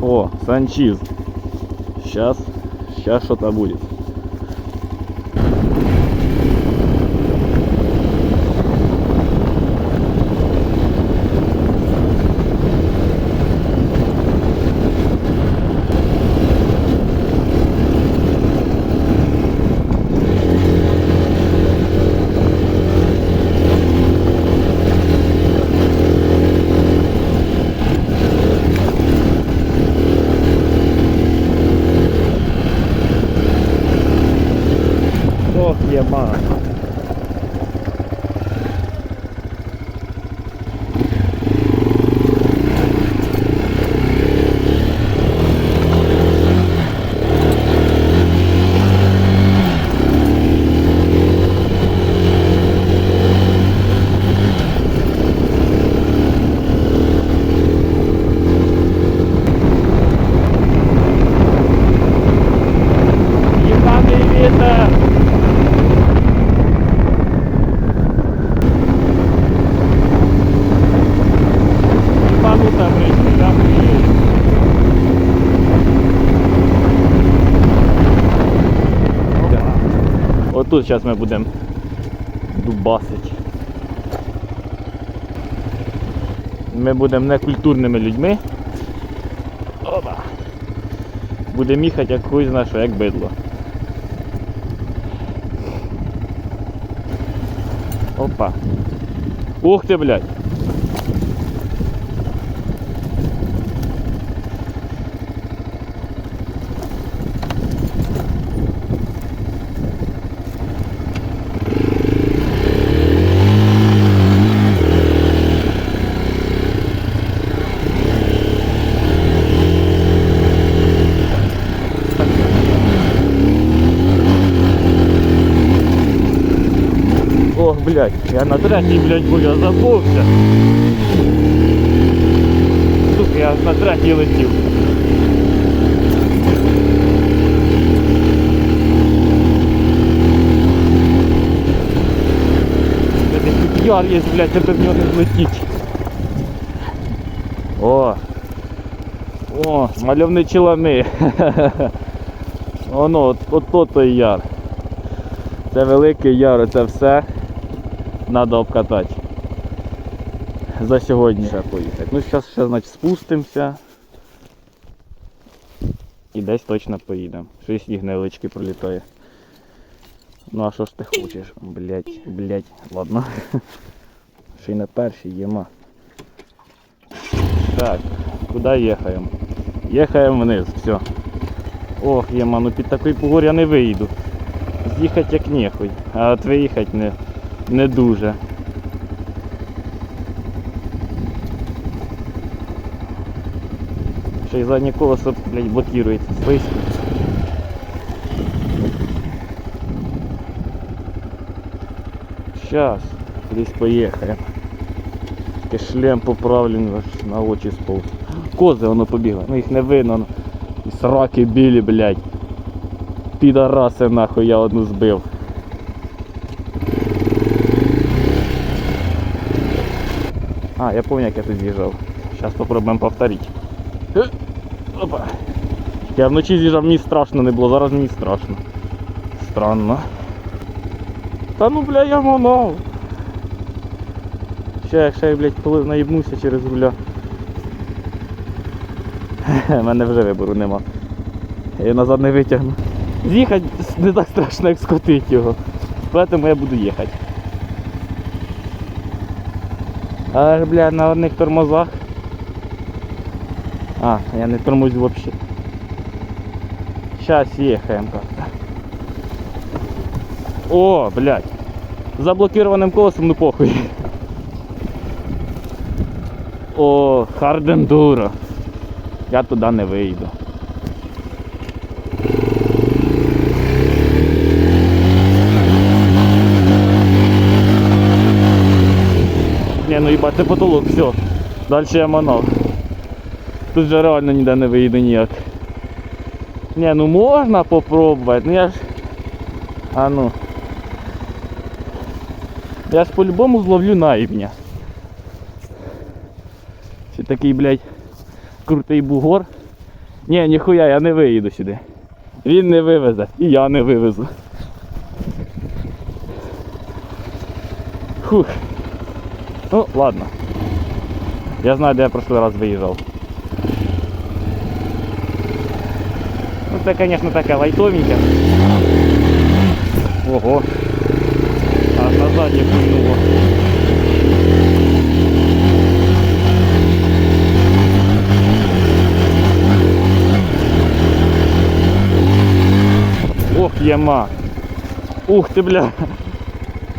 О, санчиз. Сейчас, сейчас что-то будет. Отут зараз ми будемо дубасить. Ми будемо некультурними людьми. Опа. Будемо їхати як хуй знає що, як бидло. Опа. Ух ти, блядь. Ох, блядь, я на третій, блядь, був, я забувся. Сука, я на третій летів. Яр є, блядь, тебе в нього не злетіть. О! О, мальовничі лани. Оно, от, от то той яр. Це великий яр, це все треба обкатати. За сьогодні ще поїхати. Ну зараз ще значить спустимося. І десь точно поїдемо. Щось невеличкий пролітає. Ну а що ж ти хочеш? Блять, блять, ладно. Ще й на першій єма. Так, куди їхаємо? Їхаємо вниз, все. Ох, єма, ну під такий погор я не виїду. З'їхати як нехуй, а от виїхати не, не дуже. Ще й заднє колесо, блядь, блокується списку. Сейчас, десь поїхаємо. Тільки шлем поправлений аж на очі сповз. Кози воно побігло, ну їх не видно. ну. Сраки білі, блядь. Підараси нахуй я одну збив. Я помню, як я тут з'їжджав. Зараз попробуємо повторити. Опа. Я вночі з'їжджав, мені страшно не було, зараз мені страшно. Странно. Та ну бля, я манав. Ще, якщо я, блядь, коли наїбнуся через руля. У мене вже вибору нема. Я назад не витягну. З'їхати не так страшно, як скотити його. Тому я буду їхати. Але, бля, на одних тормозах. А, я не тормозю вообще. Сейчас ехаем как-то. О, блядь. Заблокированным колесом, ну похуй. О, хардендуро. Я туди не вийду. Їбать, це потолок, все. Далі я манав. Тут же реально ніде не вийду ніяк. Не, ну можна попробувати, ну я ж. А ну. Я ж по-любому зловлю наївня. Ще такий, блядь, крутий бугор. Ні, ніхуя, я не виїду сюди. Він не вивезе, і я не вивезу. Фух. Ну, ладно. Я знаю, де я прошлий раз виїжджав. Ну це, звісно, таке лайтовеньке. Ого. Аж назад я пульнуло. Ох, яма. Ух ти, бля.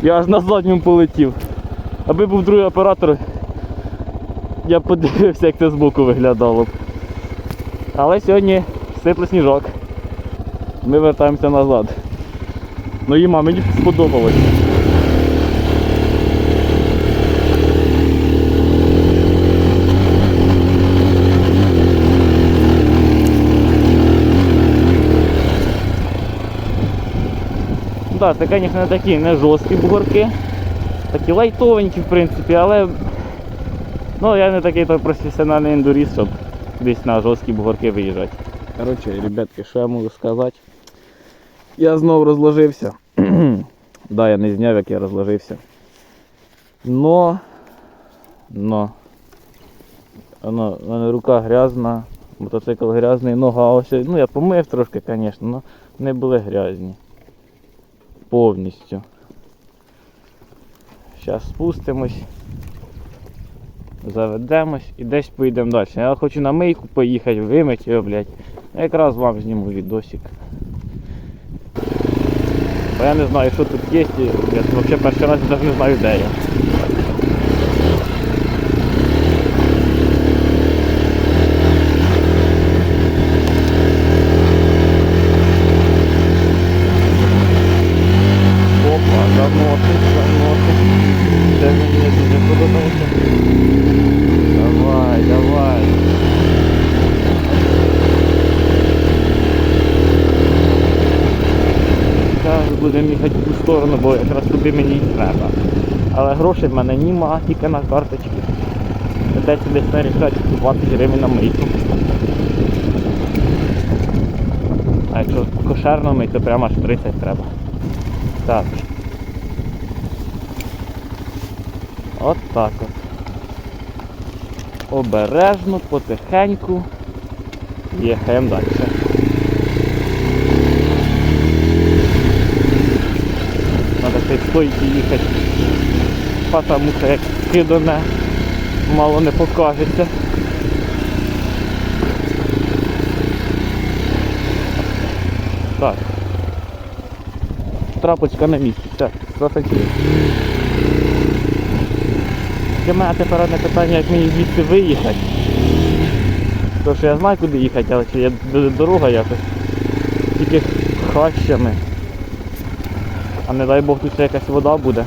Я аж на задньому полетів. Аби був другий оператор, я б подивився, як це збоку виглядало б. Але сьогодні сипле сніжок. Ми вертаємося назад. Ну їма, мені сподобалось. Так, це, звісно, такі не жорсткі бугорки. Такі лайтовенькі, в принципі, але ну, я не такий той професіональний ендуріст, щоб десь на жорсткі бугорки виїжджати. Коротше, ребятки, що я можу сказати? Я знов розложився. да, я не зняв, як я розложився. Но, но, воно, в мене рука грязна, мотоцикл грязний, нога ось. Ну я помив трошки, звісно, але не були грязні. Повністю. Зараз спустимось, заведемось і десь поїдемо далі. Я хочу на мийку поїхати, вимити його, блядь. Якраз вам зніму відосик. Бо я не знаю, що тут є, я взагалі перший раз навіть не знаю, де я. Опа, заносить, заносить. Це мені дуже подобається. Давай, давай. Зараз будемо їхати в ту сторону, бо якраз туди мені й треба. Але грошей в мене нема, тільки на карточці. Придеться десь нарішати 20 гривень на мийку. А якщо кошерно мить, то прямо аж 30 треба. Так. От так от. Обережно, потихеньку. Їхаємо далі. Надо цей стойки їхати. Потому що як кидане, мало не покажеться. Так. Трапочка на місці. Все, засадили. Для мене тепер одне питання, як мені звідси виїхати. Тому що я знаю, куди їхати, але чи є дорога якось. Тільки хащами. А не дай Бог тут ще якась вода буде.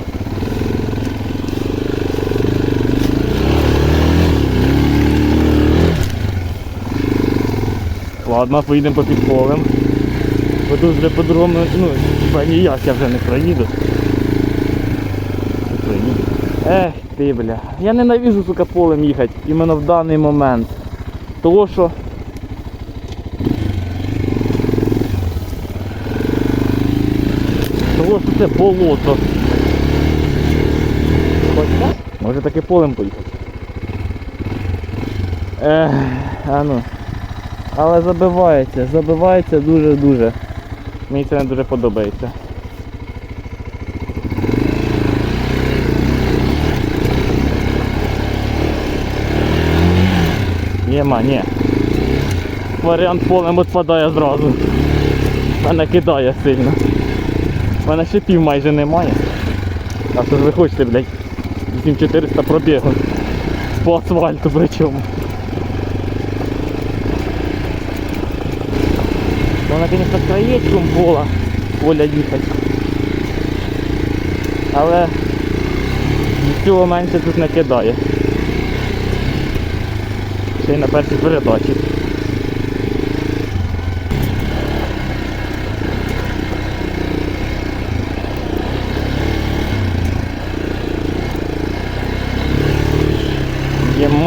Ладно, поїдемо по підполем. Бо тут вже по-другому, ну, ніяк я вже не проїду. Не проїду. Ех ти, бля. Я ненавижу, сука, полем їхати іменно в даний момент. Того що. Того що це болото. Може таки полем поїхати. Ех, а ну. Але забивається, забивається дуже-дуже. Мені це не дуже подобається. Нема, ні. Варіант полем відпадає зразу. Мене кидає сильно. У мене шипів майже немає. А що ж ви хочете, блядь? 8400 пробігу. По асфальту причому. Вона, звісно, краєчком пола, поля їхати. Але цього менше тут не кидає. Ще й на першій передачі.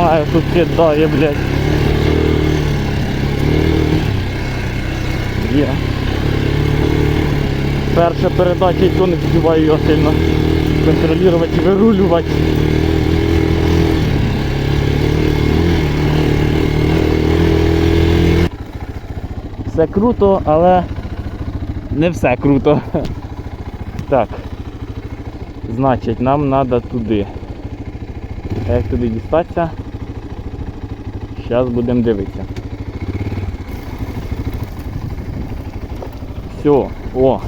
знаю, тут кидає, блядь. Є. Перша передача і то не встигаю його сильно контролювати, і вирулювати. Все круто, але не все круто. Так. Значить, нам треба туди. А як туди дістатися? Зараз будемо дивитися. Все, о.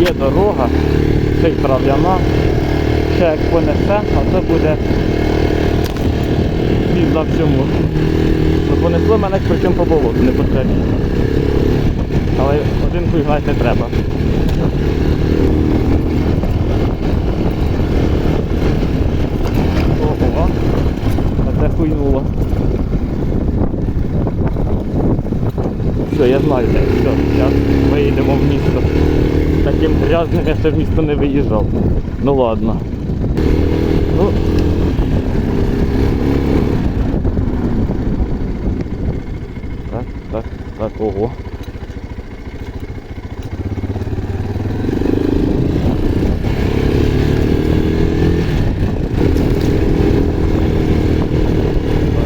Є дорога, ще й трав'яна. Ще як понесе, а це буде пізда всьому. Понесло мене причому по болоту, не по траві. Але один хуй гнати не треба. Ого, а це хуйнуло. Знаю. Все, зараз виїдемо в місто. Таким грязним я ще в місто не виїжджав. Ну ладно. Ну. Так, так, так, ого.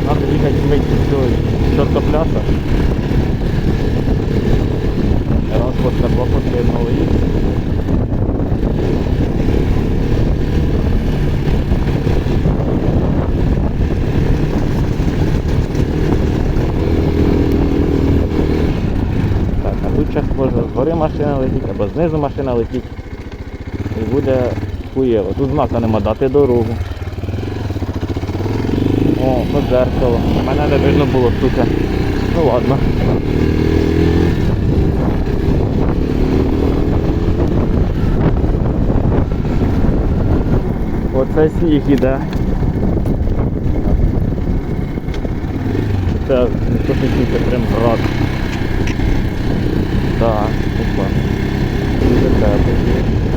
Надо їхати вмить до чортопляса. Два потрібно. Так, а тут зараз може згори машина летить, або знизу машина летить. І буде хуєво. Тут знака нема дати дорогу. О, по дзеркало. Мене не видно було, сука. Ну ладно. Оце сніг іде. Це це прям град. Так, опа. Дуже тепло.